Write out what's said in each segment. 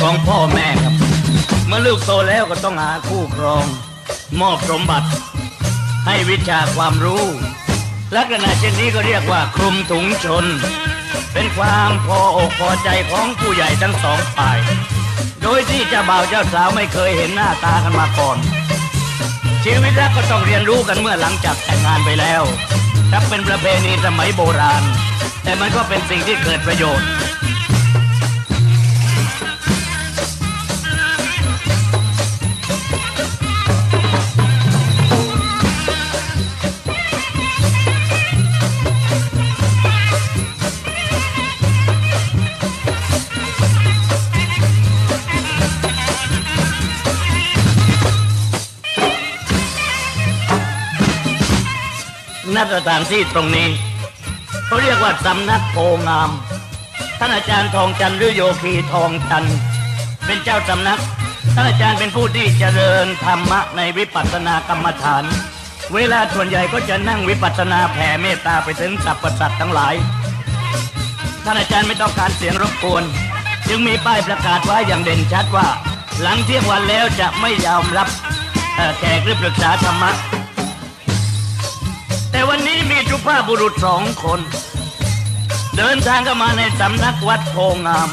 ของพ่อแม่ครับ เมื่อลูกโตแล้วก็ต้องหาคู่ครอง มอบสมบัติ ให้วิชาความรู้ ลักษณะเช่นนี้ก็เรียกว่าคลุมถุงชน เป็นความพออกพอใจของผู้ใหญ่ทั้งสองฝ่าย โดยที่เจ้าบ่าวเจ้าสาวไม่เคยเห็นหน้าตากันมาก่อน ชีวิตรักก็ต้องเรียนรู้กันเมื่อหลังจากแต่งงานไปแล้วถ้าเป็นประเพณีสมัยโบราณ แต่มันก็เป็นสิ่งที่เกิดประโยชน์ ณสถานที่ตรงนี้เขาเรียกว่าสำนักโพงาม ท่านอาจารย์ทองจันทร์หรือโยคีทองจันทร์เป็นเจ้าสำนัก ท่านอาจารย์เป็นผู้ที่เจริญธรรมะในวิปัสสนากรรมฐาน เวลาส่วนใหญ่ก็จะนั่งวิปัสสนาแผ่เมตตาไปถึงสรรพสัตว์ทั้งหลาย ท่านอาจารย์ไม่ต้องการเสียงรบกวน จึงมีป้ายประกาศไว้อย่างเด่นชัดว่า หลังเที่ยงวันแล้วจะไม่ยอมรับแขกหรือปรึกษาธรรมะ แต่วันนี้มีสุภาพบุรุษสองคน เดินทางเข้ามาในสำนักวัดโพงาม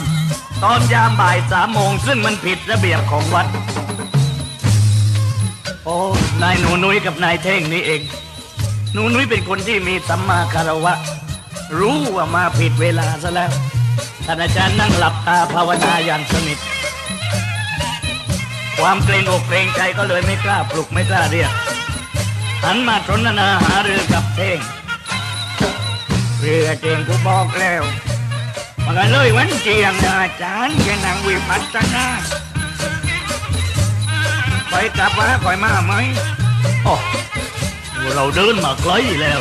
ตอนยามบ่ายสามโมงซึ่งมันผิดระเบียบของวัด โอ้นายหนูนุ้ยกับนายเท่งนี่เอง หนูนุ้ยเป็นคนที่มีสัมมาคารวะ รู้ว่ามาผิดเวลาซะแล้วท่านอาจารย์นั่งหลับตาภาวนาอย่างสนิทความเกรงอกเกรงใจก็เลยไม่กล้าปลุกไม่กล้าเรียก หันมาสนทนาหาเรือกับเทงเรือเจงกูบอกแล้วมันก็เลยวันเจียงนะอาจารย์แกนางวิปัสสนาไปกลับมาคอยมาไหมโอ้เราเดินมาไกลแล้ว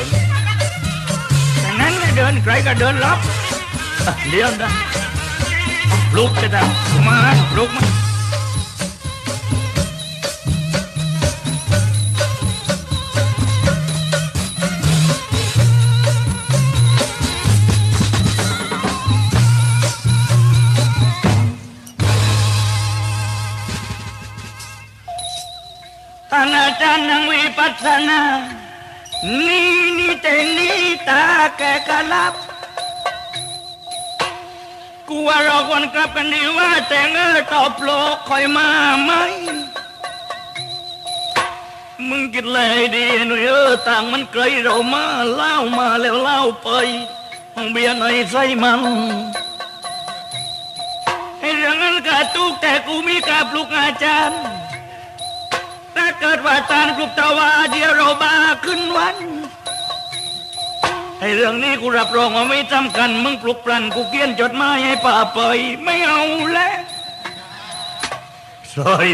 ดังนั้นเดินไกลก็เดินลับเดี๋ยวนะลุกจะทำมาลุกมา นังวิปัสสนานี่นี่แต่นี่ตาแกกะลับกูว่าเราควรกลับกันดีว่าแต่งเออตอบโลกคอยมาไหม มึงคิดเลยดีหน่ยเออต่างมันไกลเรามาเล่ามาแล้วเล่าไปห้องเบียร์หน่อยใส่มันไอ้เรื่องนั้นกะตุกแต่กูมีกาปลุกอาจารย์ เกิดว่าตานกลุกตะวาเดียวเราบ้าขึ้นวันไอ้เรื่องนี้กูรับรองว่าไม่จำกัน มึงปลุกปลันกูเขียนจดหมายให้ป่าเปยไม่เอาแล้วสอย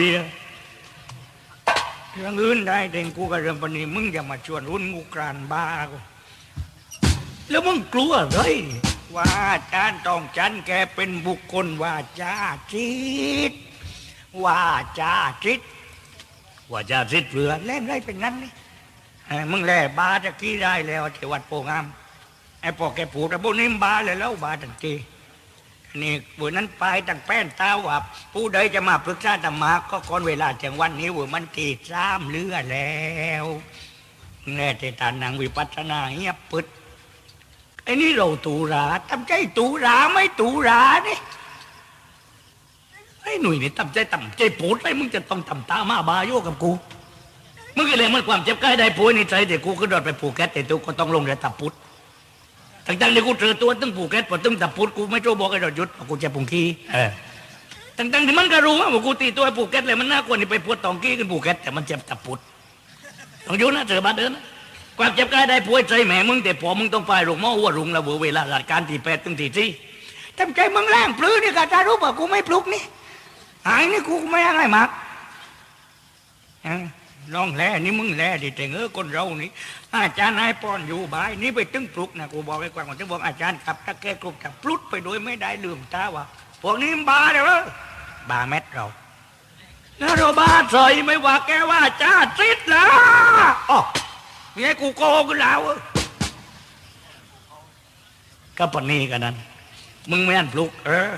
เรื่องอื่นได้เด่งกูกับเรื่องปนีมึงอย่ามาชวนรุ่นกูกรานบ้ากูแล้วมึงกลัวเลยว่าจารย์ต้องจันแกเป็นบุคคลว่าจาจิตว่าจาจิต ว่าจะริดเรือเล่นได้เป็นนั้นนี่มึงแล่บาตะกี้ได้แล้วที่วัดโพงามไอ้พอแกผูดแต่พวกนี้บาเลยแล้วบาทันทีนี่วันนั้นไปตั้งแป้นตาว่าผู้ใดจะมาปรึกษาธรรมะก็ก่อนเวลาจังวันนี้ว่ามันตีซ้ำเรือแล้วแน่แต่ตานางวิปัสสนาเงียบปึดไอ้นี่เราตูราทำใจตูราไม่ตูรานี่ ไอ้หนุ่ยนี่ตั้มใจตั้มใจปูดไปมึงจะต้องตั้มตามาบาโยกับกูมึงก็เลยมันความเจ็บใกล้ได้ป่วยนี่ใจแต่กูก็โดดไปผูกแก๊สแต่ตัวก็ต้องลงเรือตับพุดตั้งๆที่กูเจอตัวตึ้งผูกแก๊สพอตึ้งตับพุดกูไม่โจบอกไอ้ดอดหยุดเพราะกูเจ็บปุงขี้เออตั้งๆที่มันก็รู้ว่ากูตีตัวไอ้ผูกแก๊สเลยมันน่ากลัวนี่ไปปวดตองกี้กันผูกแก๊สแต่มันเจ็บตับพุดต้องอยู่นะเจอบาดเดินนะความเจ็บใกล้ได้ป่วยใจแหมมึงแต่พอมึงต้องไปโรงหมอหัวรุงระเบิดเวลาราชการที่แปดถึงที่สี่ทำใจมึงแรงปลื้อนี่กาตารู้ป่ะกูไม่ปลุกนี่ หายนี่กูไม่อะไรมากลองแลนี่มึงแลดิแต่เงอคนเรานี่ อาจารย์นายป้อนอยู่บาย นี่ไปตึงปลุกนะกูบอกไอ้กวางกูจะบอกอาจารย์ครับถ้าแกกลุกจะปลุดไปโดยไม่ได้ลืมตาว่าพวกนี้มันบาเดี๋ยวบาเม็ดเราแล้วเราบ้าใส่ไม่ว่าแกว่าจ้าซิดนะอ๋อมีให้กูโกงกันแล้วก็ปนี้กันนั้น มึงไม่อันปลุก เออ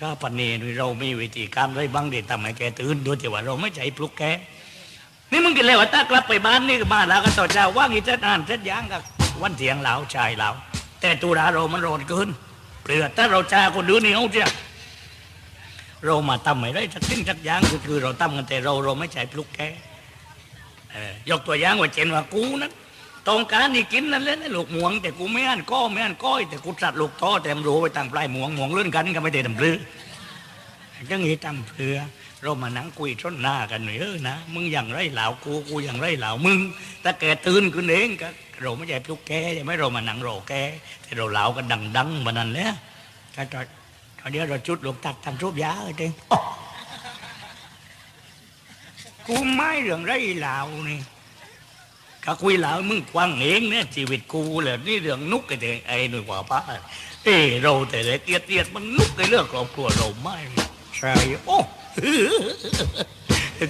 ข้าปนเนนี่เราไมีวิธีการไรบ้างเดี๋ยวทำให้แกตื่นโดยที่ว่าเราไม่ใจปลุกแกนี่มึงกินแล้วว่าตากลับไปบ้านนี่ก็บ้านแล้วก็ต่อเจ้าว่างอีกจ็ดนานจ็ดยางกับวันเถียงเหลาชายเหลาแต่ตุลาเรามันร้อนเกินเปลือถ้าเราจ้าคนดูนี่เอาเจ้าเรามาทำไม่ได้สักสิ่งสักอย่างคือคือเราทำกันแต่เราเราไม่ใจปลุกแกยกตัวอย่างว่าเจนว่ากูนั้น ต้องการนี่กินนั่นแหละนลูกหมวง แต่กูไม่อ่านก้อไม่อ่านก้อยแต่กูจัดลูกท้อแต่มรู้ไปต่างปลายหมวงหมวงเลื่อนกันก็ไม่ได้ทำปลือจังนี้ทำเพื่อเรามานั่งคุยชนหน้ากันหน่อยเออนะมึงอย่างไรเหล่ากูกูอย่างไรเหล่ามึงถ้าแกตื่นขึ้นเองก็เราไม่ใช่พลุกแกใช่ไหมเรามานั่งรอแกแต่เราเหล่ากันดังๆมานั่นแหละก็ตอนตอนเดียวเราจุดหลวงตักทำรูปยาเองอ๊ะกูไม่เรื่องไรเหล่านี่ ก็คุยเหล่ามึงกว้างเองเนี่ยชีวิตกูเลยนี่เรื่องนุกไอ้เด็กไอ้หนุ่ยกว่าป้าเอ้เราแต่เล็กเตียดๆมันนุกในเรื่องครอบครัวเราไม่ใช่โอ้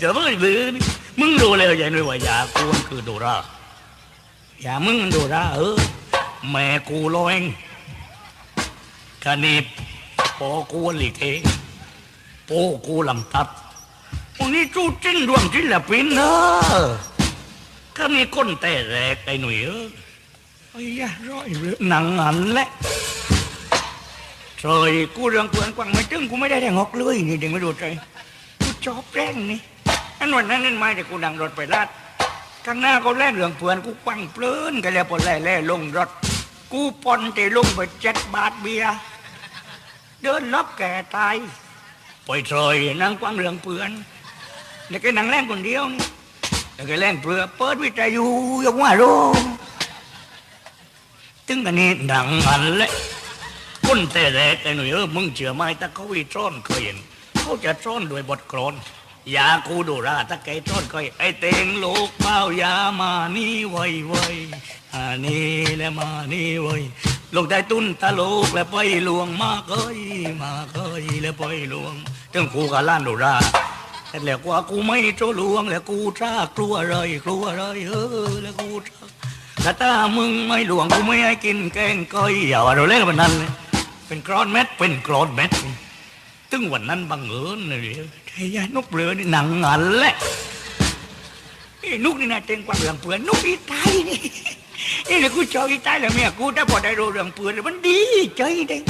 จะไม่ลือนี่มึงรู้แล้วยังไงว่ายากูมันคือโดราอย่ามึงมันโดราเออแม่กูลอยงกันนี่พอกูหลีกเองโปกูลำตัดวันนี้จู้จิ้นดวงจิ้นละปินเนอะ ก็มีคนแต่แรกไอ้หนุ่ยเออไอ้ยาร้อยเรือหนังหันแหละ trời กูเรื่องเพื่อนกวางไม่ตึงกูไม่ได้แรงหอกเลยนี่เด็กไม่ดูใจกูชอบแรงนี่อันวันนั้นนั่นไม่แต่กูนั่งรถไปลาดข้างหน้าเขาแล่เรื่องเพื่อนกูกวางเพลินกันแล้วพอแล่แล่ลงรถ กูปนเตลงไปเจ็ดบาทเบียร์เดินล็อกแก่ตายปล่อยเฉยนั่งกวางเรื่องเพื่อนเด็กไอ้นั่งแรงคนเดียวนี่ เด็กไอ้แรงเพื่อเปิดวิทยุยกว่าโรงตึงกันนี่ดังอันเลยคนแต่แรกแต่หนุ่ยเออมึงเชื่อไหมถ้าเขาวิซ่อนเคยเห็นเขาจะซ่อนด้วยบทกลอนยาคูดูราถ้าแกซ่อนเคยไอเต็งลูกเป้ายามานี่ไวไวอันนี้และมานี่ไวลงได้ตุ้นตะลูกและไปลวงมาเคยมาเคยและไปลวงถึงกูกับล้านดูรา แต่แล้วกว่ากูไม่โจลวงแล้วกูจ้ากลัวเลยกลัวเลยเออแล้วกูจ้าแต่ถ้ามึงไม่หลวงกูไม่ให้กินแกงก้อยอย่าว่าเราเล่นกันนั้นเลยเป็นกรอนเม็ดเป็นกรอนเม็ดตึ้งวันนั้นบังเอิญเลยไอ้ยายนกเปลือนี่หนังหันแหละไอ้นุกนี่นะเต็งกว่าเรื่องเปลือนนุกอีตายนี่ไอ้เลยกูชอบอีตายแล้วเมียกูถ้าพอได้รู้เรื่องเปลือนมันดีใจเด้ง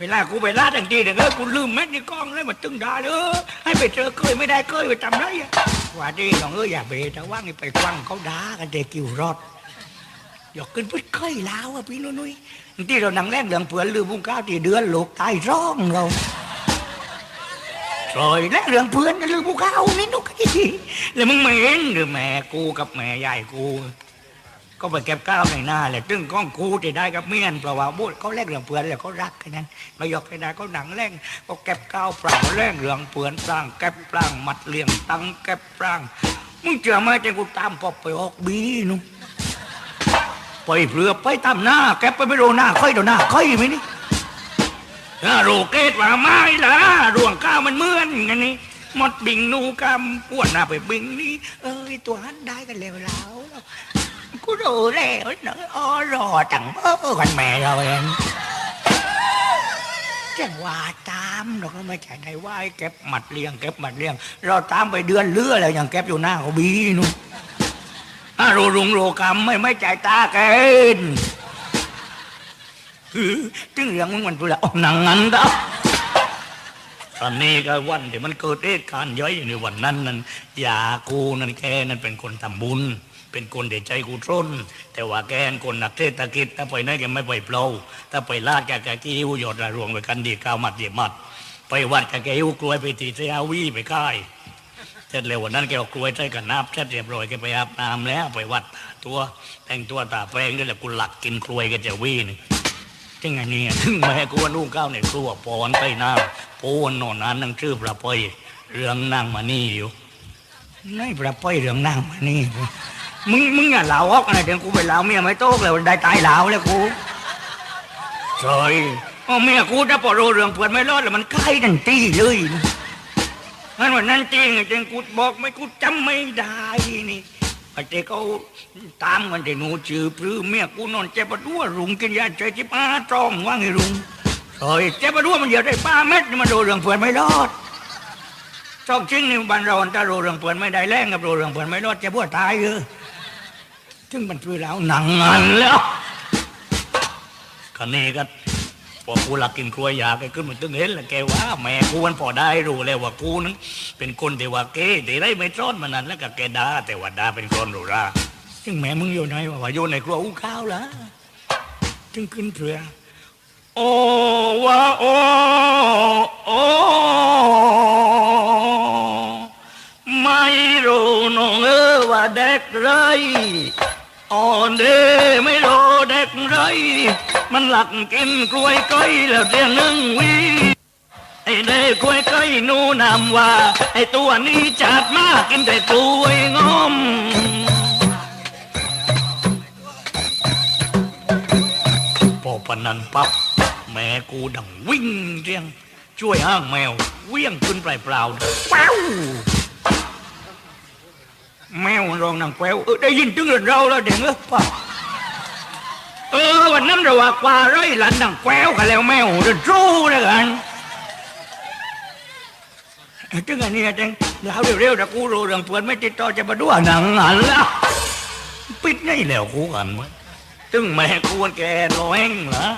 เวลากูไปลาดทังทีเนี่ยเออกูลืมเม็ดในกล้องเลยมันตึงดาเลยเออให้ไปเจอเคยไม่ได้เคยไปทำไรอะว่าดีน้องเอออย่าเบะแต่ว่างนี่ไปควังเขาด่ากันเด็กกิวรอดอยากขึ้นพุทธเคยลาวอะพี่นุ้ยที่เรานั่งแรกเรื่องเผื่อนลืมมุงก้าวที่เดือนลูกตายร้องเราซอยและเรื่องเพื่อนกันลืมมุงก้าวนี่นุกกี้แล้วมึงไม่เห็นหรือแม่กูกับแม่ยายกู ก็ไปเก็บก้าวในหน้าแหละตึ้งก้องกูจะได้กับเมียนเพราะว่าบูดเขาแลกเรื่องเพื่อนแล้วเขารักกันนั้นไม่ยกไปได้เขาหนังแรงก็เก็บก้าวปล่างแรงเรื่องเพื่อนปล่างเก็บปล่างมัดเลี้ยงตังเก็บปล่างมึงเจอมาจนกูตามพอไปออกบีนู่นไปเรือไปตามหน้าแกไปไม่โดนหน้าค่อยโดนหน้าค่อยไหมนี่ถ้าโรเกตว่าไม่ละร่วงก้าวมันเมือนกันนี่หมดบิงนูกำปวดหน้าไปบิงนี่เอ้ยตัวหันได้กันแล้วแล้ว กูดูแล้วนอะอ๋อรอจังเออกันแม่เราเองจังว่าตามเราก็ไม่ใช่ได้ว่าให้เก็บหมัดเลี้ยงเก็บหมัดเลี้ยง เราตามไปเดือนเลือแล้วยังเก็บอยู่หน้าเขาบีนู่นถ้าโรรุงโรกรรมไม่ไม่จ่ายตาเกณฑ์คือตึงเรื่องมึงมันพูดแล้วหนังงั้นดับตอนนี้ก็วันที่มันเกิดเหตุการณ์ย่อยในวันนั้นนั้นอย่ากูนั่นแกนั่นเป็นคนทำบุญ เป็นคนเดชใจกูทนแต่ว่าแกนคนหนักเทศกิจถ้าไปไหนแกไม่ไปเปล่าถ้าไปลาดแกแกกิ้วหยดระรวงไปกันดีก้าวมัดเดียมัด ไปวัดแกแกกิ้วกลวยไปตีเสียวีไปค่ายเสร็จแล้ววันนั้นแกเอากล้วยใส่กันน้ำเสร็จเรียบร้อยแกไปอาบน้ำแล้วไปวัดตาตัวแต่งตัวตาแปลงด้วยแหละกูหลักกินกล้วยกันจะวิ่งจังไงเนี่ยถึงแม่กูว่านุ่งก้าวในครัวปอนไปน้ำปูนนอนนั้นนั่งชื่อพระปอยเรื่องนั่งมานี่อยู่ไม่พระปอยเรื่องนั่งมานี่ มึงมึงอย่าเหลาออกอะไรเดี๋ยวกูไปเหลาเมียไม่โต๊กเลยได้ตายเหลาแล้วกูใช่อ๋อเมียกูถ้าพอรู้เรื่องเพื่อนไม่รอดแล้วมันใกล้ทันทีเลยนะงั้นวันนั้นจริงจริงกูบอกไม่กูจำไม่ได้นี่ไอ้เจ้เขาตามกันแต่หนูจือปลื้มเมียกูนอนเจ็บปวดหัวรุงกินยาใจจิบอาตรองว่าไงรุงเฮ้ยเจ๊มาดูว่ามันเหยียดได้ป้าเม็ดนี่มันดูเรื่องเพื่อนไม่รอดช่องจริงนี่บ้านเราถ้ารู้เรื่องเพื่อนไม่ได้แรงกับรู้เรื่องเพื่อนไม่รอดเจะพวกตายเออ ถึงมันช่วยแล้วหนังงานแล้วคันนี้ก็พอกูหลักกินกล้วยาแกขึ้นมาตึงเห็นแล้วแกว่า แม่กูมันพอได้รู้แล้วว่ากูนั้น เป็นคนที่ว่าเก้ที่ได้ไม่ซ่อนมานานแล้วก็แกด่าแต่ว่าด่าเป็นคนรู้ราซึ่งแม่มึงอยู่ไหนวะว่าอยู่ในครัวอุ้ข้าวละถึงขึ้นเพื่อโอ้ว่าโอ้โอ้ไม่รู้น้องเออว่าเด็กไร อ่อนเดไม่รู้เด็กไร มันหลักกินกล้วยก้อยแล้วเดียนึ่งวีไอ้เด็กกล้วยก้อยนูนำว่า ไอ้ตัวนี้จัดมากกินแต่กล้วยงอมพอปนันปับ๊บแม่กูดังวิ่งเรียง ช่วยห้างแมว เวี่ยงขึ้นปลายเปล่าแป้ว แมวมันร้องนางแป้วเออได้ยินถึงเรื่องเราแล้วเด็กเออป่ะเออวันนั้นเราว่ากว่าไร้อยหลันนางแป้วกันแล้วแมวเดินสู้แล้วกันเออถึงอันนี้จังแล้วเร็วๆแต่กูรู้เรื่องเพื่อนไม่ติดต่อจะมาดูหนังหันแล้วปิดไงแล้วกูกันวะตึงแม่กวนแกร้อยงเหรอ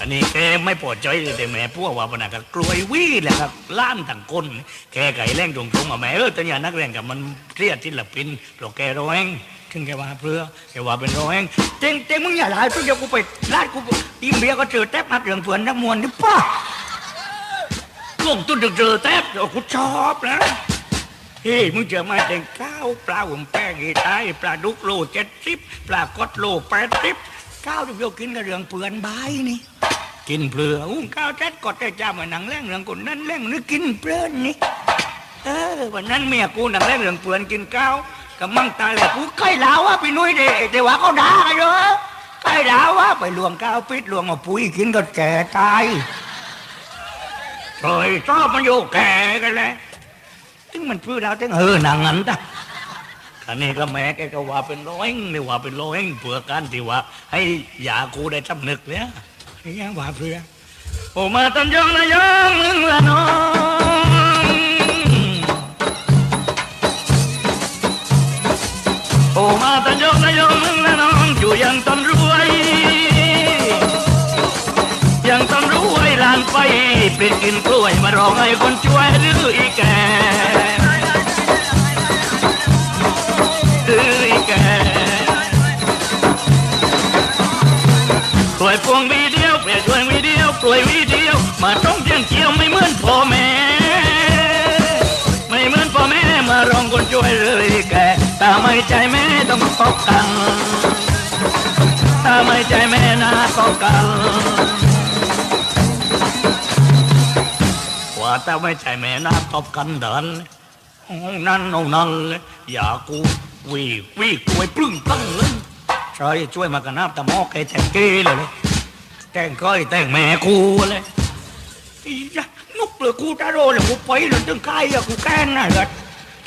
อันนี้แกไม่พอใจเลยแต่แม่พวกว่าปนักกลวยวี่แหละครับล้านต่างคนแกไก่แรงตรงๆอะแม่เออแต่เนี่นักเรียนกับมันเครียดศิลปินเพราะแกร้องถึงแกว่าเพื่อแกว่าเป็นร้องเจ๊งเจ๊งมึงอย่าหลายเพื่อเดี๋ยวกูไปลาดกูทีมเบียก็เจอแทบนัดเรื่องเพื่อนนักมวลนี่ป้าลงตุ้นเจอแทบเดี๋ยวกูชอบนะเฮ้ยมึงจะมาแต่งข้าวปลาหุ่มแป้งอีตายปลาดุกโลเจ็ดสิบปลากดโลแปดสิบ ข้าวที่เดียวกินกับเรื่องเปลือนใบนี่กินเปลืออุ้งข้าวแจ็ดกดได้จ้ามาหนังแรงเรื่องคนนั้นแรงนึกกินเปลือนนี่เออวันนั้นเมียกูหนังแรงเรื่องเปลือนกินข้าวกับมั่งตาแหละกูใกล้ลาวว่าพี่นุ้ยเด็แต่ว่าเขาด่าเยอะใกล้ลาวว่าไปลวงข้าวปิดลวงเอาปุ๋ยกินก็แก่ตายเฮ้ยชอบมันอยู่แก่กันแหละถึงมันพูดแล้วถึงเออนางนั้นจ้ะ คันนี้ก็แม่แกก็ว่าเป็นร้อยนี่ว่าเป็นร้อยเผื่อการที่ว่า ให้ยากูได้จำนึกเนี่ยยังว่าเพื่อโอมาตันยองนะยองนึงละน้องโอมาตันยองนะยองนึงละน้องอยู่ยังต้นรวย ยังต้องรู้ไว้ลานไปเป็นกินกล้วยมาร้องให้คนช่วยหรืออีแก หรืออีแกกล้วยพวงวีเดียวเปลี่ยนช่วยวีเดียวกล้วยวีเดียว มาต้องเจียงเจียวไม่เหมือนพ่อแม่ ไม่เหมือนพ่อแม่มารองคนช่วยหรืออีแกถ้าไม่ใจแม่ต้องตบกันถ้าไม่ใจแม่นะตบกันว่าแต่ไม่ใช่แม่น้ำตบกันเดินนั้นห้องนั้นเลยอย่ากู วีวีกวยปลึ้งตั้งเลยใช่ช่วยมากันน้ำตะหมอแกแต่งเกเลยเลยแต่งก้อยแต่งแม่กูเลยอียะนุกเลยกูตาโรเลยกูไปเลยตึงใครอะกูแกล้งน่ะเลย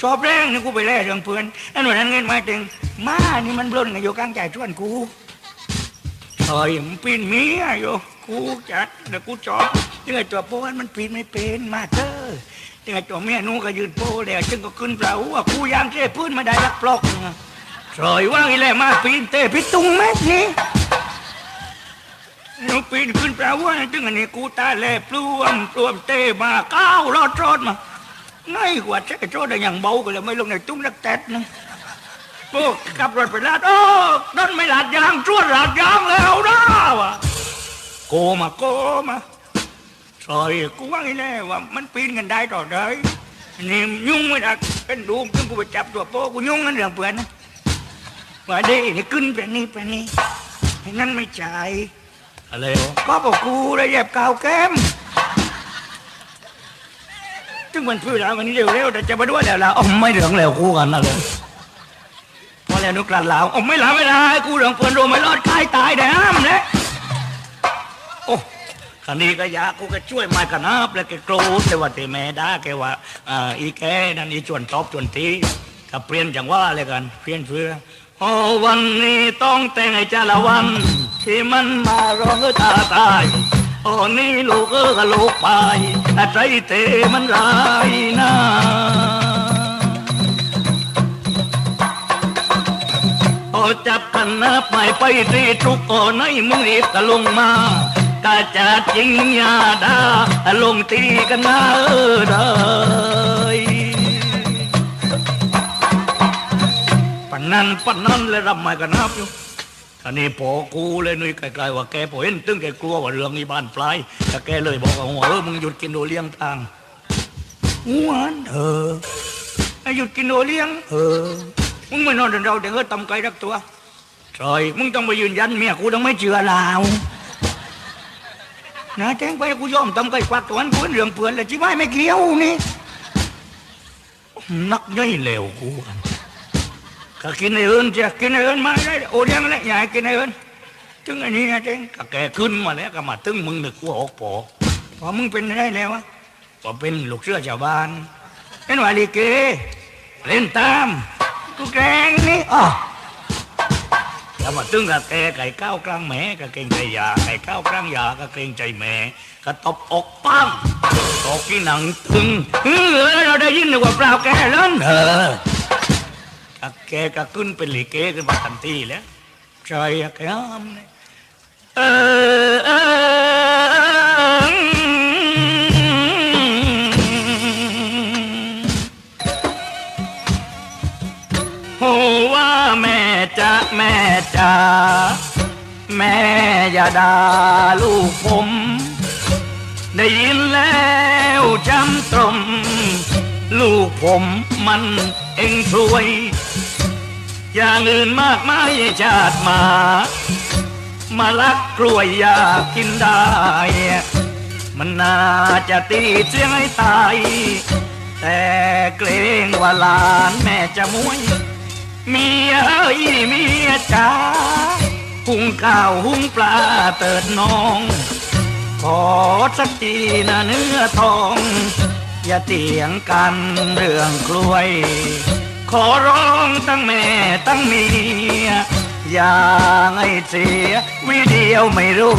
ชอบแรงนี่กูไปแล่เรื่องเพื่อนอันวันนั้นเงินมาถึงมานี่มันบล้นกันอยู่กลางใจชวนกูเฮ้ยมันปีนเมียอยู่กูจัดเดี๋ยวกูจอบยังไงตัวโป้มันปีนไม่เป็นมาเถอะ ยังไงตัวเมียหนูก็ยืนโป้แล้วจึงก็ขึ้นเปล่าว่ากูยางเจ้พื้นมาได้รักปลอกสอยว่างอีแลมาปีนเตะพิตุงแม่นี่หนูปีนขึ้นเปล่าว่าจึงอันนี้กูตาแลปล้วมปลวมเตะมาก้าวรอดรอดมาง่ายกว่าเจ้โจได้อย่างเบาก็เลยไม่ลงในตุ้งรักแตดนะพวกขับรถไปลาดโอ้นั่นไม่ลาดยางช่วนลาดยางแล้วนะวะโกมาโกมา ซอยกูว่าไงแน่ว่ามันปีนกันได้ต่อได้นี่ยุ่งไม่ได้เป็นดูมขึ้นกูไปจับตัวโป้กูยุ่งนั่นเรื่องเพื่อนนะว่าดีนี่ขึ้นไปนี่ไปนี่ไอ้นั่นไม่จ่ายอะไรวะก็บอกกูเลยเหยียบกาวแก้มจึงมันพูดแล้ววันนี้เร็วๆแต่จะมาด้วยแล้วล่ะอ๋อไม่เหลืองแล้วกูกันนะเลยพอแล้วนุกลันลาวโอ้ไม่ลาไม่ได้กูเรื่องเพื่อนโดนไม่รอดใครตายแดมเลยโอ้ คันนี้ก็ยากูก็ช่วยไมากันนับแล้วแกโกรธแต่ว่าแต่แม่ด่าแกว่าอ่าอีแกนั่นอีชวนตอบชวนตีก็เปลี่ยนจังว่าเลยกันเปลี่ยนเพื่อโอ้วันนี้ต้องแต่งให้จ้าละวัน ที่มันมาร้องเออตาตายโอ้นี่ลูกเออกับลูกไปแต่ใจเตมันลายนะโอ้จับกันนับไม่ไปที่ทุกโอ้ในมึงรีบกะลงมา กะจะจริงยาดาลงตีกันนะเออได้ปนนั้นปนนั้นเลยรับไม่กันนับอยู่อันนี้พอกูเลยนุ้ยไกลๆว่าแกพอเห็นตึงแกกลัวว่าเรื่องนี้บ้านปลายแต่แกเลยบอกว่าหัวเออมึงหยุดกินโอเลี้ยงทางหวานเออให้หยุดกินโอเลี้ยง เออ มึงไม่นอนเดินเราเดี๋ยวเออตำไก่รักตัวใช่มึงต้องไปยืนยันเมียกูต้องไม่เชื่อเรา นะแจ้งไปกูยอมตำไก่ควักตัวนั้นกูเป็นเรื่องเปลือนเลยจิไม่ไม่เกี่ยวนี่นักย่อยเหลวกูก็กินไอ้เอิญจะกินไอ้เอิญมาได้โอ้ยงแล้วอย่าให้กินไอ้เอิญถึงอันนี้นะเจ้งก็แกขึ้นมาแล้วก็มาตึงมึงนึกว่าออกปอพอมึงเป็นได้แล้ววะพอเป็นลูกเสื้อชาวบ้านเป็นวาลีเกเล่นตามกูแกงนี่อ๋อ แล้วมาตึงกับแกไก่ก้าวกลางแม่ก็เกรงใจยาไก่ก้าวกลางยาก็เกรงใจแม่ก็ตบอกปั้งตกที่หนังตึงเออเราได้ยินหรือว่าเปล่าแกเล่นเออกะแกก็ขึ้นเป็นหลีเกขึ้นมาทันทีแล้วใจแกอ้ามเออเออ แม่จ๋าแม่อย่าด่าลูกผม ได้ยินแล้วจำตรม ลูกผมมันเองรวย อย่างอื่นมากมายชาติมา มาลักกล้วยอยากกินได้ มันน่าจะตีเสียงให้ตาย แต่เกรงว่าหลานแม่จะมวย เมียเอ้ยเมียจ๋าหุงข้าวหุงปลาเติดน้อง ขอสักทีนะเนื้อทอง อย่าเถียงกันเรื่องกล้วย ขอร้องตั้งแม่ตั้งเมีย อย่าให้เสียวิเดียวไม่รู้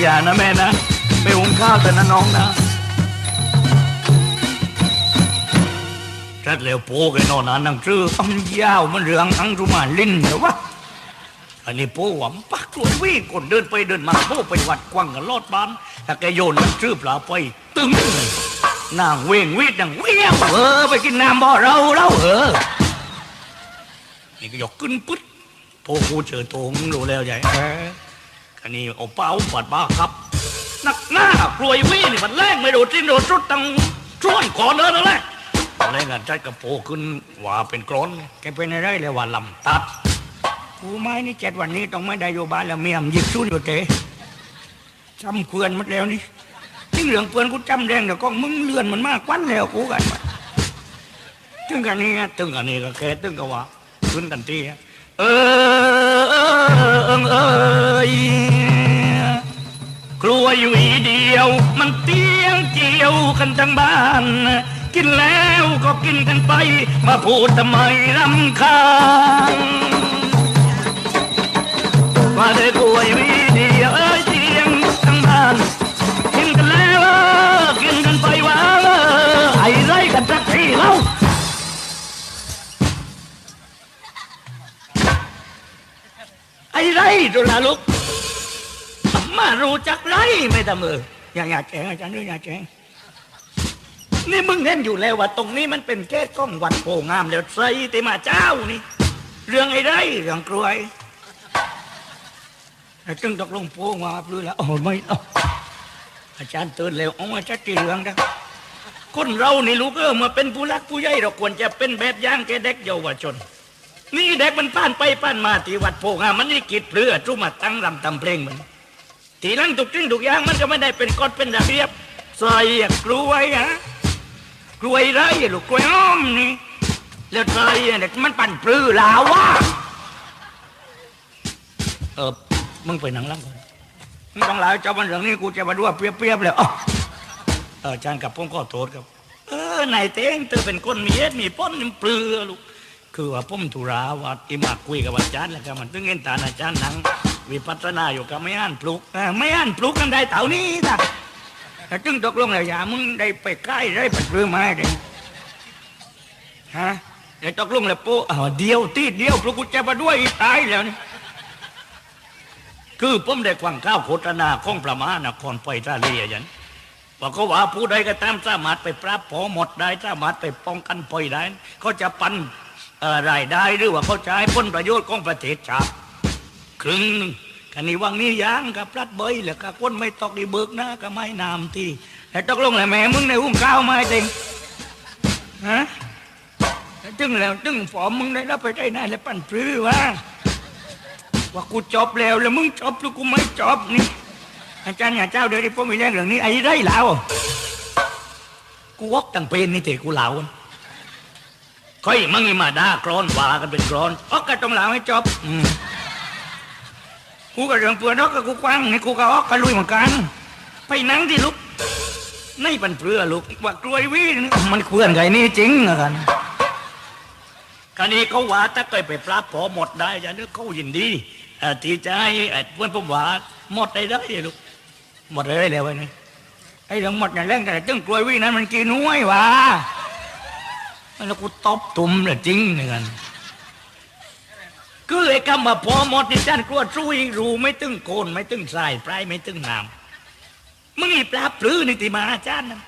อย่านะแม่นะ ไปหุงข้าวแต่นะน้องนะ รัดแล้วโป้กันนอนนังชื่ออ้ำยาวมันเรื่องอังรุมาลิ้นเหรอวะอันนี้โป้หวำปักกลวยวิ่งคนเดินไปเดินมาโป้ไปวัดกว้างกันลอดบ้านถ้าแกโยนนังชื่อปลาไปตึงนางเวงวีดนางเวียงเออไปกินน้ำบ่อเราเราเออนี่ก็ยกขึ้นปึ๊ดโป้กูเจอตัวมึงรู้แล้วใหญ่เอออันนี้เอาเป้าปัดบ้าครับนักหน้ากลวยวิ่งนี่มันแรงไม่โดดจิ้นโดดสุดตังช่วยก่อนเดินนั่นแหละ อะไรกันใจกระโปขึ้นว่าเป็นกรอนแกเป็นอะไรเลยว่าลำตัดกูไม้นี่เจ็ดวันนี้ต้องไม่ได้โยบายแล้วเมียมยิบชุนอยู่เตะจำเพื่อนหมดแล้วนี่ยิ่งเหลืองเพื่อนกูจำแดงเดี๋ยวก็มึงเลื่อนมันมากวันแล้วกูกันถึงกันนี้ถึงกันนี้ก็แกถึงกันว่าขึ้นกันทีเออเออเออเออกลัวอยู่อีเดียว มันเตียงเกี่ยวกันทั้งบ้าน กินแล้วก็กินกันไป มาพูดทำไมรำคาญว่าได้กวอยู่อีเดียเอ้ยเตียงทั้งบ้านกินกันแล้วกินกันไปว่าออไอ้ไรกันสักทีเล่าไอ้ไรตัวละลูกมารู้จักไรไม่ทำเอออย่าอย่าแจ้งอาจารย์ด้วยอย่าแจ้ง นี่มึงเห็นอยู่แล้วว่าตรงนี้มันเป็นแค่กล้องวัดโพงามแล้วใส่ติมาเจ้านี่ เรื่องไอ้ไรเรื่องกล้วยแต่จึงตกลงโพงมาพลือแล้วโอ้ไม่เอาอาจารย์เตือนแล้วเอามาจัดที่เรื่องนะคนเรานี่ลูกเออมาเป็นผู้รักผู้ใหญ่เราควรจะเป็นแบบอย่างแก่เด็กเยาวชน นี่เด็กมันผ่านไปผ่านมาที่วัดโพงามมันนี่กิดเพื่อจุมาตั้งรำทำเพลงมันทีหลังทุกสิ่งทุกอย่างมันก็ไม่ได้เป็นกฎเป็นระเบียบใส่กล้วยฮะ กล้วยไรลูกกล้วยอ้อมนี่แล้วใส่เนี่ยมันปั่นปลื้อลาวะเออมึงไปหนังล่างก่อนมึงต้องลาเจ้าบันเรื่องนี้กูจะมาดูว่าเปรียบๆเลยอ๋อเอออาจารย์กับผมก็โทษครับ เออนายเต้งเธอเป็นคนมีเอ็ดมีป้นมีเปลือลูกคือว่าผมธุระว่าที่มาคุยกับอาจารย์แล้วก็มันตึงเงินตาอาจารย์หนังวิปัสสนาอยู่กับไม่อ่านปลุกเออไม่อ่านปลุกกันได้เต่านี้นะ แต่จึงตกลงแล้วอย่ามึงได้ไปใกล้ได้ไปซื้อมาเด้ฮะเดี๋ยวตกลงแล้วโป้อ้าวเดียวตีเดียวปลุกกูจมาด้วยตายแล้วนี่คือผมได้ฟังข้าวโฆษณาของประมาณนครไปท่าเรียยันบอกเขาว่าผู้ใดก็ตามสามารถไปปราบพอหมดได้สามารถไปป้องกันปล่อยได้เขาจะปันอ่อรายได้หรือว่าเขาจะให้ผลประโยชน์ของประเทศชาติครึ่งหนึ่ง กันนี้วังนี้ยางกับพลัดเบยแล้วก็คนไม่ตอกดีเบิกน้าก็ไม่นามที่แต่ตกลงแล้วแม่มึงในอุ้มข้าวมาจริงฮะจึงแล้วจึงฝอมมึงได้รับไปได้ไหนแล้วปั่นปลื้อวะว่ากูจบแล้วแล้วมึงจบแล้วกูไม่จบนี่อาจารย์อย่าเจ้าเดี๋ยวที่ผมมีเรื่องเรื่องนี้ไอ้ไรเหลากูวอกตั้งเป็นนี่เถอะกูเหลาค่อยมึงมาด่ากรอนว่ากันเป็นกรอนออกกันต้องเหลาให้จบอืม กูกับเรื่องเปลือนอกกับกูกว้างนี่กูก็ออกกันลุยเหมือนกัน ไปนั่งที่ลุกในปันเปลือลูกว่ากลวยวิ่งมันเพื่อนไงนี่จริงอะกันคราวนี้เขาว่าถ้าเคยไปปราบพอหมดได้จะนึกเขายินดีที่จะให้เอ่อเพื่อนผมว่าหมดได้ได้ลูกหมดเลยแล้วไอ้นี่ไอ้เรื่องหมดอย่างแรงแต่ตึ้งกล้วยวิ่งนั้นมันกินน้อยวะแล้วกูตบตุ่มเลยจริงเหมือนกัน คือไอ้คำว่าพอหมดนี่ฉันกลัวช่วยรู้ไม่ตึงโกนไม่ตึงสายปลายไม่ตึงน้ำมึงอีปลาปลื้อนี่ติมาอาจารย์นะ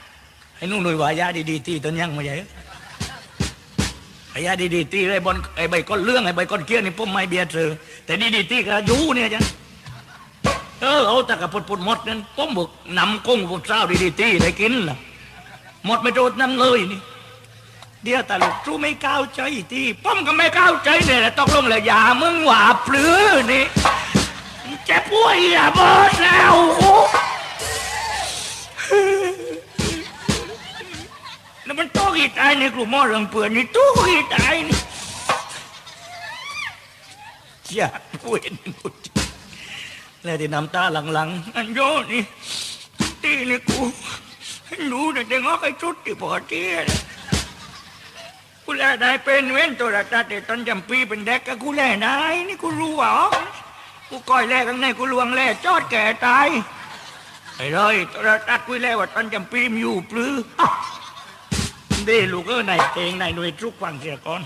ไอ้นู่นหน่วยวายาดีๆที่ต้นยังไม่ใหญ่ไอ้ยาดีดีๆตีไอ้บอลไอ้ใบก้อนเรื่องไอ้ใบก้อนเกี้ยนี่ผมไม่เบียดเธอแต่ดีดีๆตีกับยูเนี่ยจังเออเอาแต่กับปดปดหมดนั่นผมบอกนำกุ้งผมเช้าดีดีๆตีได้กินล่ะหมดไม่โดดนั่นเลยนี่ เดี๋ยวตลกจูไม่ก้าวใจตีผมก็ไม่ก้าวใจเนี่ยแหละตกลงเลยอย่ามึงว่าปลื้อนี่เจ็บป่วยอย่าเบิดแล้วแล้วมันตู้กี่ตายในกลุ่มหม้อเรื่องเปื่อนนี่ตู้กี่ตายนี่อยากพูดพูดแล้วที่น้ำตาหลังๆอันโยนี่ตีนี่กูให้รู้แต่จะงอกไอ้ชุดที่พอเตี้ยนะ กูแลได้เป็นเว้นตัวละตาแต่ตอนจำปีเป็นเด็กก็กูแลได้นี่กูรู้เหรอกูก้อยแลข้างในกูลวงแลจอดแก่ตายไอ้เลยตัวละตากูแลว่าตอนจำปีมอยู่ปลื้อเด้ลูกเออในเพลงในหน่วยทุกฟังเสียก่อน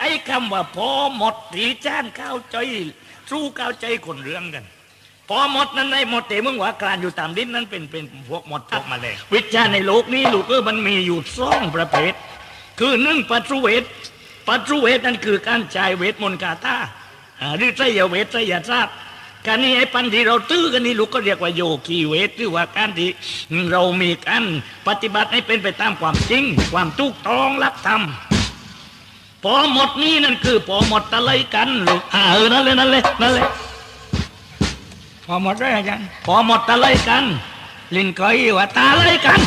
ไอ้คำว่าพอหมดถีจ้านข้าวใจสู้ข้าวใจคนเรื่องกันพอหมดนั้นในหมดเตมึงว่าการอยู่ตามดินนั้นเป็นเป็นพวกหมดพวกมาเลยวิชาในโลกนี้ลูกเออมันมีอยู่สองประเภท คือหนึ่งปัจจุเวทปัจจุเวทนั่นคือการจ่ายเวทมนต์คาถาหรือไสยเวทไสยศาสตร์การนี้ไอ้ปันที่เราตื้อกันนี่ลูกก็เรียกว่าโยคีเวทหรือว่าการที่เรามีการปฏิบัติให้เป็นไปตามความจริง ความถูกต้องหลักธรรมพอหมดนี้นั่นคือพอหมดตะไลกันลูกอ่าเออนั่นเลยนั่นเลยนั่นเลยพอหมดได้อาจารย์พอหมดตะไลกัน ลินก้อยว่าตาไลกัน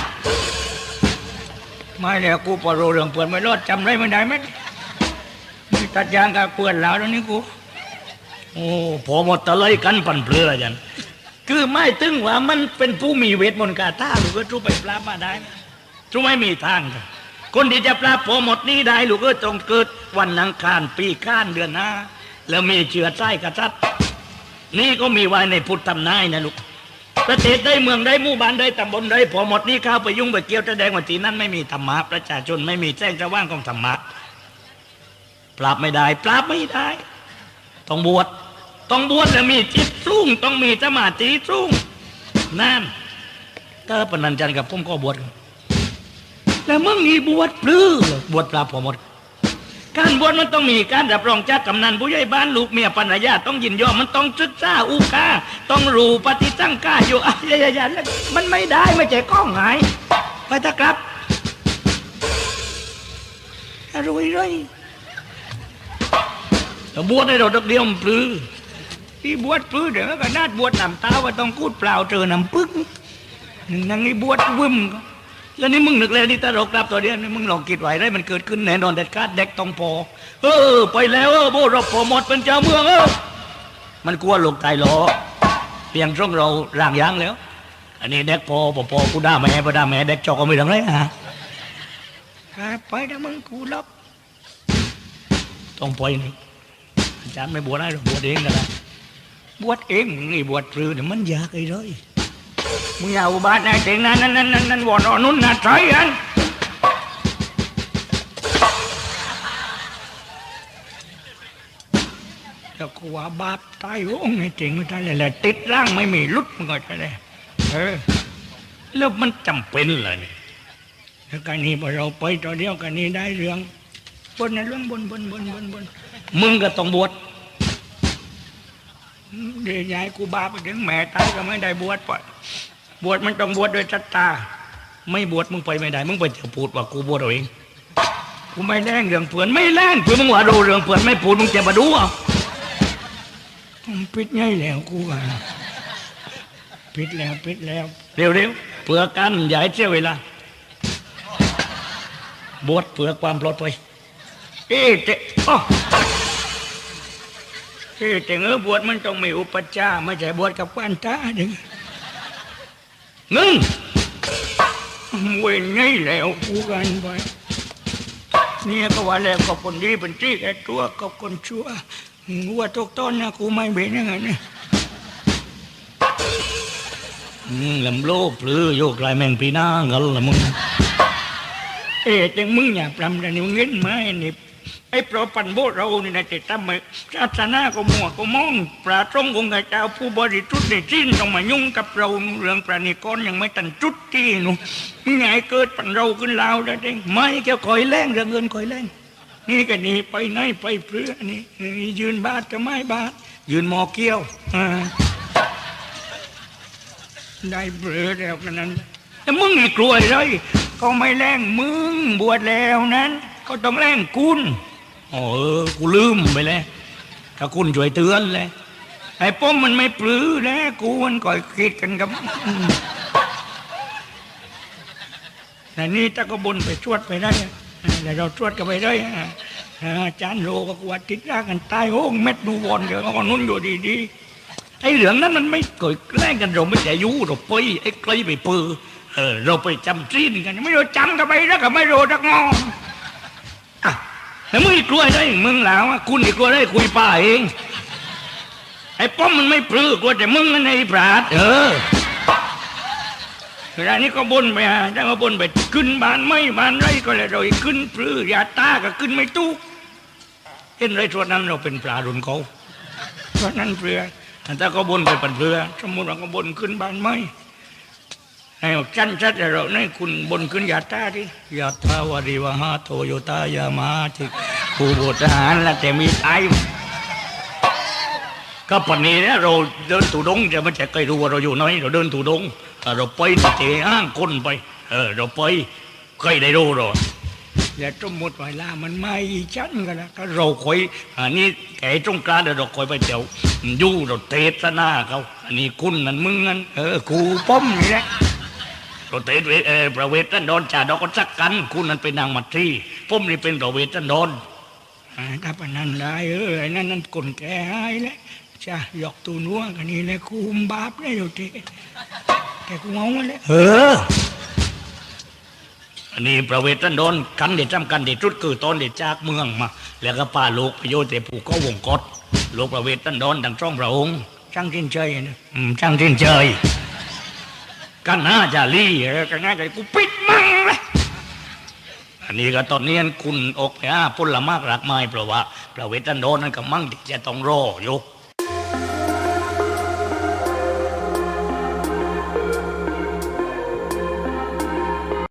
ไม่แล้วกูพอรู้เรื่องเปื่อนไม่รอดจำได้ไม่ได้ไหมมีตัดยางกับเปื่อนแล้วแล้วนี่กูโอ้พอหมดตะไลกันปั่นเปลืออาจารย์คือไม่ตึงว่ามันเป็นผู้มีเวทมนต์กาตาหรือว่าทูไปปราบมาได้ทูไม่มีทางครับคนที่จะปราบพอหมดนี้ได้ลูกก็ต้องเกิดวันอังคารปีข้านเดือนหน้าแล้วมีเชื้อไส้กษัตริย์นี่ก็มีไว้ในพุทธธรรมนายนะลูก ประเทศได้เมืองได้หมู่บ้านได้ตำบลได้พอหมดนี้เข้าวไปยุ่งไปเกี่ยวแสดงว่าที่นั้นไม่มีธรรมะประชาชนไม่มีแจ้งจะว่างของธรรมะปราบไม่ได้ปราบไม่ได้ ต้องบวชต้องบวชแล้วมีจิตสูงต้องมีสมาธิสูงนั่นก็ปนันจันกับผมก็บวชแล้วมึงมีบวชปลื้อบวชปลาบพอหมด การบวชมันต้องมีการรับรองจากกำนันผู้ใหญ่บ้านลูกเมียปัญญาต้องยินยอมมันต้องศึกษาอุกาต้องรู้ปฏิสังกาอยู่อะไรอย่างนั้มันไม่ได้ไม่ใช่ก้องหาย ไปตะครับรวยเลยแต่บวชในเราตกเดียวมันปลื้อที่บวชปลื้อเดี๋ยวก็นาดบวชนำตาว่าต้องกูดเปล่าเจอนำปึ๊กหนึ่งนั่งนี่บวชวึ่มก็ แล้วนี่มึงนึกแล้วนี่ตลกรับตัวเดียวนี่มึงลองคิดไว้ได้มันเกิดขึ้นแน่นอนเด็ดขาดเด็กต้องพอเออ ไปแล้วเออโบรบพอหมดเป็นเจ้าเมืองเออมันกลัวลงตายล้อเพียงช่องเราร่างยางแล้ว อันนี้เด็กพอพอพอกูด่าแม่พอด่าแม่เด็กจอกก็ไม่ทำไรฮะไปนะมึงกูรับต้องปล่อยนี่อาจารย์ไม่บวชได้หรอกบวชเองก็ได้บวชเองมึงนี่บวชปรือเนี่ยมันยากไอ้ร้อย มึงอย่าอุบาทนายเจ๋งนะนั่นนั่นนั่นนั่นวอนอนุ่นนะใช่อันแล้วก็ว่าบาปตายโอ้งไอ้เจ๋งไม่ได้เลยแหละติดร่างไม่มีลุดมันก็จะได้เออแล้วมันจำเป็นเหรอเนี่ยแล้วการนี้พอเราไปต่อเดียวกันนี้ได้เรื่องบนนะเรื่องบนบนบนบนบนมึงก็ต้องบวช เดี๋ยวยายกูบาไปถึงแม่ตายก็ไม่ได้บวชปะบวชมันต้องบวชโดยจัตตาไม่บวชมึงไปไม่ได้ มึงไปเที่ยวพูดว่ากูบวชเอาเองกูไม่แรงเรื่องเผื่อนไม่แรงเผื่อมึงว่าดูเรื่องเผื่อนไม่พูดมึงจะมาดูเอะปิดง่ายแล้วกูอะปิดแล้วปิดแล้ว เร็วเร็วๆเผื่อกันอย่าให้เสียเวลาบวชเผื่อความปลอดภัยเอ๊ะเจ๊อ๋อ ที่แต่เงอบวชมันต้องมีอุปจาระไม่ใช่บวชกับกวนตาดึงเงินเว้นไงแล้วกูกันไปเนี่ยก็ว่าแล้วก็คนดีเป็นที่แก่ตัวก็คนชั่วงัวตกต้นนะกูไม่เป็นอย่างนั้นนะอืมลำโลกหรือโยกลายแมงปีหน้าเงินละมึงเอ๊ะแต่มึงอย่าปรำแต่นี่มึงเงินไหมนี่ ไอ้เพราะปันโบเรานี่นะจะทำไมศาสนาก็มัวก็มองปราตรงองค์เจ้าผู้บริสุทธิ์ในสิ้นต้องมายุ่งกับเราเรื่องปราณิกรยังไม่ตันจุดที่หนูมึงไงเกิดปันเราขึ้นลาวได้เองไม่แกคอยแรงเรื่องเงินคอยแรงนี่ก็นี่ไปไหนไปเพื่อนี่นี่ยืนบาทก็ไม่บาทยืนหมอเกี้ยวได้เบลอแล้วกันนั้นแล้วมึงอ้กลัวอะไรเขาไม่แรงมึงบวชแล้วนั้น ก็ต้องแรงคุณ โอ้เออกูลืมไปแล้วถ้าคุณช่วยเตือนเลยไอ้ป้อมมันไม่ปลื้อแล้วกูมันก่อยคิดกันกับแต่นี่ถ้าก็บนไปชวดไปได้อะแต่เราชวดกันไปได้อะอาจารย์โลก็กว่าติดร่างกันตายโอ้งเม็ดดูวอนเดี๋ยวก็นุ่นอยู่ดีๆไอ้เหลืองนั้นมันไม่เกิดแกล้งกันเราไม่แต่ยุเราไปไอ้ใกล้ไปปือเออเราไปจำจีนกัน ไม่รู้จำกันไปแล้วก็ไม่รู้จักงออะ แล้วมึงอีกลัวได้มึงแล้วะคุณอีกลัวได้คุยป่าเอง ไอ้ป้อมมันไม่ปลื้กลัวแต่มึงนั่นไอ้ปราดเออเวลานี้ก็บนไปฮะถ้าก็บนไปขึ้นบานไม่บานไรก็เลยเราขึ้นปลื้อยาตาก็ขึ้นไม่ตู้เห็นไรส่วนนั้นเราเป็นปลารุนเขาส่วนนั้นเปลือถ้าก็บนไปปันเปลือสมมติเราก็บนขึ้นบานไม่ ให้จันชัดเราในคุณบนขึ้นยาตาที่ยาตาวาริวหาโตโยตายามาที่ผู้บทหารและแต่มีตายก็ปัจนี้เนี่ยเราเดินถูดงจะไม่ใช่เคยรู้ว่าเราอยู่ไหนเราเดินถูดงเราไปนี่เจอ้างคนไป เออ เราไปเคยได้รู้หรออย่าสมมติเวลามันไม่ชั้นกันนะก็เราคอยอันนี้แก่ตรงกลางเดี๋ยวเราคอยไปเดี๋ยวยู่เราเทศนาเขาอันนี้คุณนั่นมึงนั่นเออกูป้อมนี่แหละ ราเตะเวเออประเวทตันดอนจ่าดอกก็สักกัน คุณนั้นเป็นนางมัตรีผมนี่เป็นประเวทตันดอนอ่าถ้าปานนั้นได้เออไอ้นั่นนั่นคนแก่หายแล้วจ้าหยอกตูนัวกันนี่แหละคุมบาปได้อยู่ทีแต่กูงงเลยเอออันนี้ประเวทตันดอนกันเด็ดจำกันเด็ดจุดคือตอนเด็ดจากเมืองมา แล้วก็พาลูกไปโยนแต่ผูกก็วงกฏลูกประเวทตันดอนดังช่องพระองค์ช่างทิ้นเชยนะอืมช่างทิ้นเชย ก็น่าจะรีเออก็น่าจะกูปิดมั่งเลยอันนี้ก็ตอนนี้คุณออกไปหาผลมากรักไม้เพราะว่าพระเวทตันโดนนั่นก็มั่งที่จะต้องรออยู่